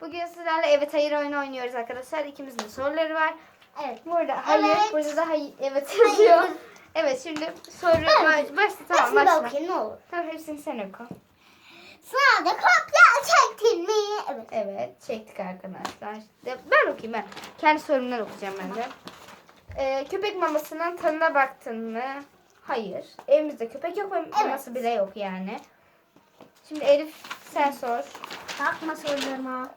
Bugün sizlerle evet hayır oyunu oynuyoruz arkadaşlar. İkimizin de soruları var. Evet. Burada hayır, Evet. burada da hayır, evet yazıyor. Hayır. Evet şimdi soru baş, başla tamam ben başla. okuyayım ne olur. Tamam hepsini sen oku. Sınavda kopya çektin mi? Evet. Evet çektik arkadaşlar. De- Ben okuyayım ben. Kendi sorumdan okuyacağım ben de. Ee, köpek mamasının tadına baktın mı? Hayır. Evimizde köpek yok maması bile yok yani. Şimdi Elif sen sor. Bakma sorularıma.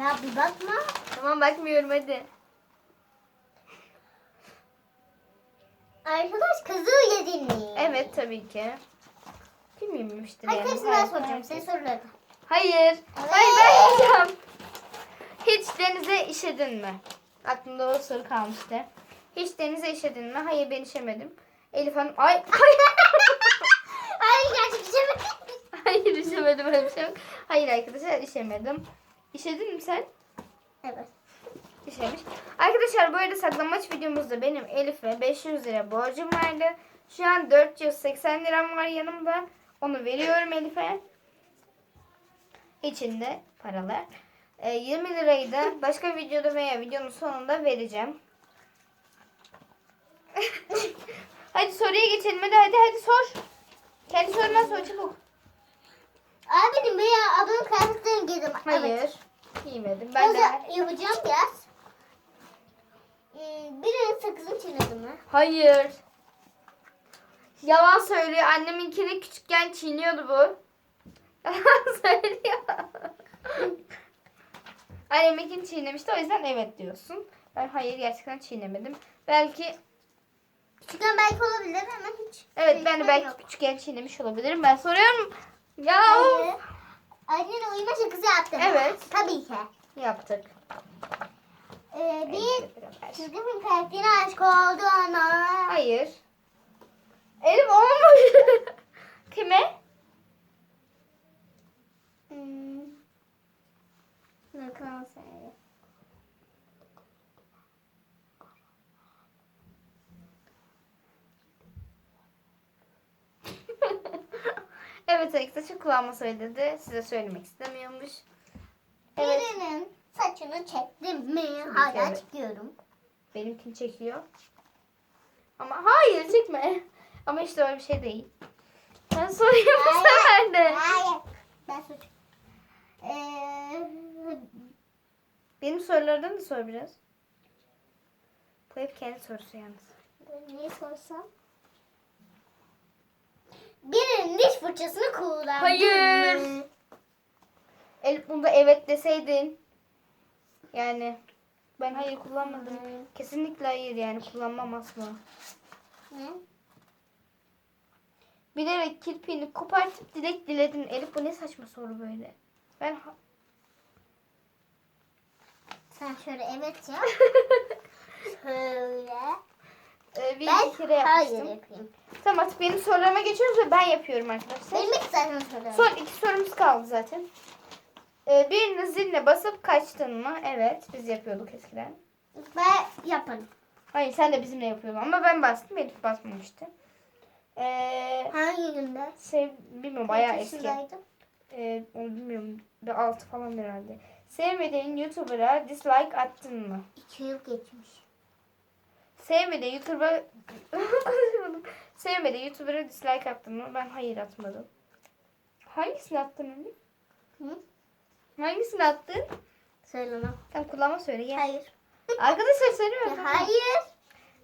ya bir bakma. Tamam bakmıyorum hadi. Arkadaş kızı yedin mi? Evet tabii ki. Yememiştir Hayır yani? hepsini ben soracağım. Sen soruları. Hayır. Hayır ben yapacağım. Hiç denize işedin mi? Aklımda o soru kalmıştı. Hiç denize işedin mi? Hayır ben işemedim. Elif Hanım. Ay. Hayır. Mi? Hayır işemedim öyle bir şey yok. Hayır arkadaşlar işemedim. İşedin mi sen? Evet. İşemiş. Arkadaşlar bu arada saklambaç videomuzda benim Elif'e 500 lira borcum vardı. Şu an 480 liram var yanımda. Onu veriyorum Elif'e. İçinde paralar. Ee, 20 lirayı da başka videoda veya videonun sonunda vereceğim. hadi soruya geçelim. Hadi hadi hadi sor. Kendi soruna sor çabuk. Abinin veya ablanın kıyafetlerini giydim. Hayır. Evet. Giymedim. Ben de. yapacağım biraz. Hmm, birinin sakızını çiğnedim mi? Hayır. Yalan söylüyor. Anneminkini küçükken çiğniyordu bu. Yalan söylüyor. Anneminkini çiğnemişti o yüzden evet diyorsun. Ben hayır gerçekten çiğnemedim. Belki Küçükken belki olabilir ama hiç. evet ben de belki küçükken çiğnemiş olabilirim. Ben soruyorum. Ya Hayır. Annene uyuma şakası yaptım. Evet. Tabii ki. yaptık. Ee, bir çizgi film karakterine aşık oldu ana. Hayır. Elif olmamış. Kime? Hmm. Bakalım seni. Evet arkadaşlar kulağıma söyledi. Size söylemek istemiyormuş. Evet. Birinin saçını çektim mi? Hala evet. çekiyorum. Benimkini çekiyor. Ama hayır çekme. Ama işte öyle bir şey değil. Ben sorayım bu sefer de. Hayır. Ben suç. Ee, Benim sorulardan da sor biraz. Bu hep kendi sorusu yalnız. neyi sorsam? Birinin diş fırçasını kullandı Hayır. mı? Elif bunda evet deseydin. Yani ben hayır kullanmadım. Kesinlikle hayır yani kullanmam asla. Ne? Bilerek kirpiğini kopartıp dilek diledin. Elif bu ne saçma soru böyle. Ben ha- Sen şöyle evet yap. Şöyle. e, bir iki kere hayır yapayım. Tamam artık benim sorularıma geçiyoruz ve ben yapıyorum arkadaşlar. Benim ilk zaten soruyorum. Son iki sorumuz kaldı zaten. Ee, birinin ziline basıp kaçtın mı? Evet biz yapıyorduk eskiden. Ben yaparım. Hayır sen de bizimle yapıyordun ama ben bastım Elif basmamıştı. Ee, Hangi günde? sev, bilmiyorum bayağı eski. Ee, onu bilmiyorum. Bir altı falan herhalde. Sevmediğin YouTuber'a dislike attın mı? İki yıl geçmiş. Sevmediğin YouTuber'a konuşamadım. Sevmediğin YouTuber'a dislike attın mı? Ben hayır atmadım. Hangisini attın Elif? Hı? Hangisini attın? Söylemem. Sen kulağıma söyle gel. Hayır. Arkadaşlar söylüyorum. Ya hayır.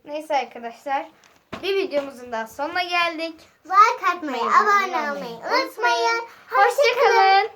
Neyse arkadaşlar. Bir videomuzun daha sonuna geldik. Like atmayı, abone olmayı unutmayın. Hoşçakalın.